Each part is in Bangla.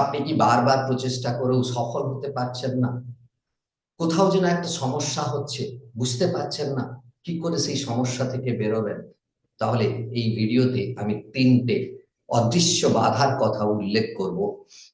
আপনি কি বারবার প্রচেষ্টা করেও সফল হতে পারছেন না? কোথাও যেন একটা সমস্যা হচ্ছে, বুঝতে পারছেন না কি করে সেই সমস্যা থেকে বেরোবেন। তাহলে এই ভিডিওতে আমি তিনটে অদৃশ্য বাধার কথা উল্লেখ করব,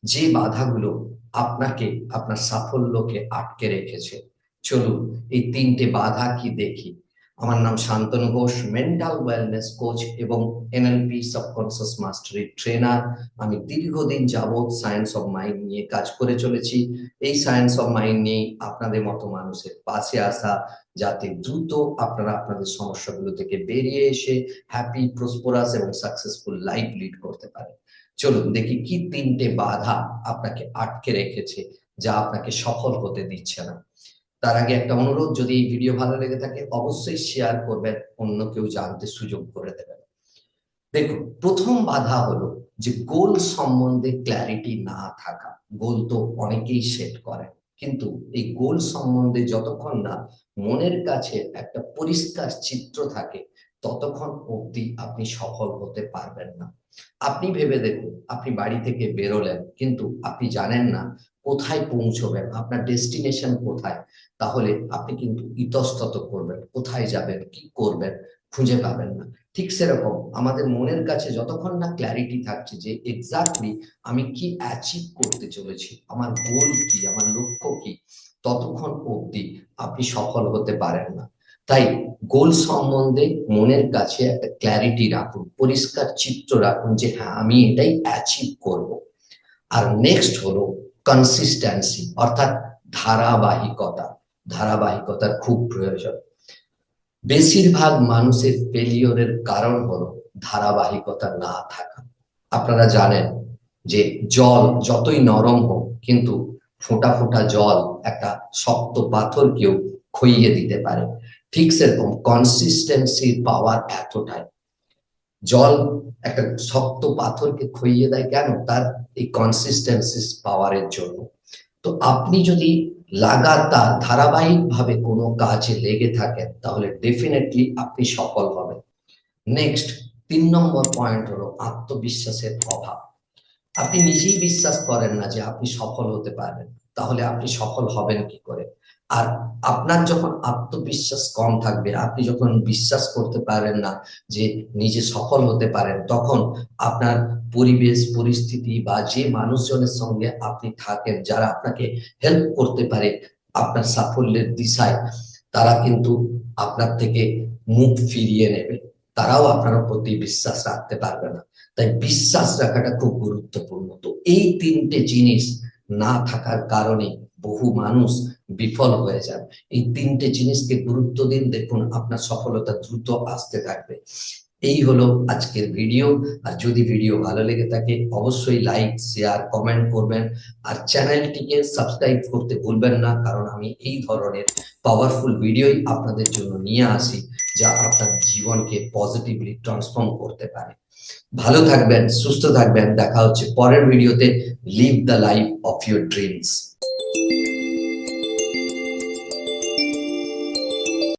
যে বাধাগুলো আপনাকে, আপনার সাফল্যকে আটকে রেখেছে। চলুন এই তিনটে বাধা কি দেখি। আমার নাম Shantanu Ghosh mental wellness coach এবং এনএলপি সাবকনসিয়াস মাস্টারি ট্রেনার আমি দীর্ঘদিন যাবৎ সায়েন্স অফ মাইন্ড নিয়ে কাজ করে চলেছি। এই সায়েন্স অফ মাইন্ড নিয়ে আপনাদের মতো মানুষের পাশে আসা, যাতে দ্রুত আপনারা আপনাদের সমস্যাগুলো থেকে বেরিয়ে এসে হ্যাপি প্রসপোরাস এবং সাকসেসফুল লাইফ লিড করতে পারেন। চলুন দেখি কি তিনটে বাধা আপনাকে আটকে রেখেছে, যা আপনাকে সফল হতে দিচ্ছে না। তার আগে একটা অনুরোধ, যদি ভিডিও ভালো লেগে থাকে, অবশ্যই শেয়ার করবেন, অন্য কেউ জানতে সুযোগ করে দেবেন। দেখুন, প্রথম বাধা হলো যে গোল সম্বন্ধে ক্ল্যারিটি না থাকা। গোল তো অনেকেই সেট করেন কিন্তু এই গোল সম্বন্ধে যতক্ষণ না মনের কাছে একটা পরিষ্কার চিত্র থাকে, ততক্ষণ অবধি আপনি সফল হতে পারবেন না। আপনি ভেবে দেখুন, আপনি বাড়ি থেকে বেরোলেন, কিন্তু আপনি জানেন না কোথায় পৌঁছবেন? আপনার ডেস্টিনেশন কোথায়? তাহলে আপনি কিন্তু ইতস্তত করবেন। কোথায় যাবেন? কি করবেন? খুঁজে পাবেন না। ঠিক সেরকম আমাদের মনের কাছে যতক্ষণ না ক্ল্যারিটি থাকছে যে এক্স্যাক্টলি আমি কি অ্যাচিভ করতে চলেছি, আমার গোল কি, আমার লক্ষ্য কি, ততক্ষণ অবধি আপনি সফল হতে পারেন না। তাই গোল সম্বন্ধে মনের কাছে একটা ক্ল্যারিটি রাখুন, পরিষ্কার চিত্র রাখুন যে হ্যাঁ আমি এটাই অ্যাচিভ করব। আর নেক্সট হলো কনসিস্টেন্সি অর্থাৎ ধারাবাহিকতা। ধারাবাহিকতার খুব প্রয়োজন। বেশিরভাগ মানুষের ফেলিওরের কারণ হলো ধারাবাহিকতা না থাকা। আপনারা জানেন যে জল যতই নরম হোক, কিন্তু ফোঁটা ফোঁটা জল একটা শক্ত পাথরকেও খইয়ে দিতে পারে। ঠিক সেরকম কনসিস্টেন্সির পাওয়ার এতটাই। জল একটা শক্ত পাথরকে খইয়ে দেয় কেন? তার এই কনসিস্টেন্সি পাওয়ারের জন্য। তো আপনি যদি লাগাতার ধারাবাহিক ভাবে কোনো কাজে লেগে থাকেন, তাহলে ডেফিনেটলি আপনি সফল হবেন। নেক্সট তিন নম্বর পয়েন্ট হলো আত্মবিশ্বাসের অভাব। আপনি নিজেই বিশ্বাস করেন না যে আপনি সফল হতে পারবেন। তাহলে আপনি সফল হবেন কি করে? আর আপনার যখন আত্মবিশ্বাস কম থাকবে, আপনি যখন বিশ্বাস করতে পারেন না যে নিজে সফল হতে পারেন, তখন আপনার পরিবেশ, পরিস্থিতি বা যে মানুষজনের সঙ্গে আপনি থাকেন, যারা আপনাকে হেল্প করতে পারে আপনার সাফল্যের দিশায়, তারা কিন্তু আপনার থেকে মুখ ফিরিয়ে নেবে। তারাও আপনার প্রতি বিশ্বাস রাখতে পারবে না। তাই বিশ্বাস রাখাটা খুব গুরুত্বপূর্ণ। তো এই তিনটে জিনিস না থাকার কারণে বহু মানুষ বিফল হয়ে যান। এই তিনটে জিনিসকে গুরুত্ব দিন, দেখুন আপনার সফলতা দ্রুত আসতে থাকবে। এই হলো আজকের ভিডিও। আর যদি ভিডিও ভালো লেগে থাকে, অবশ্যই লাইক, শেয়ার, কমেন্ট করবেন। আর চ্যানেলটিকে সাবস্ক্রাইব করতে ভুলবেন না, কারণ আমি এই ধরনের পাওয়ারফুল ভিডিওই আপনাদের জন্য নিয়ে আসি, যা আপনার জীবনকে পজিটিভলি ট্রান্সফর্ম করতে পারে। ভালো থাকবেন সুস্থ থাকবেন। দেখা হচ্ছে পরের ভিডিওতে। Live the life of your dreams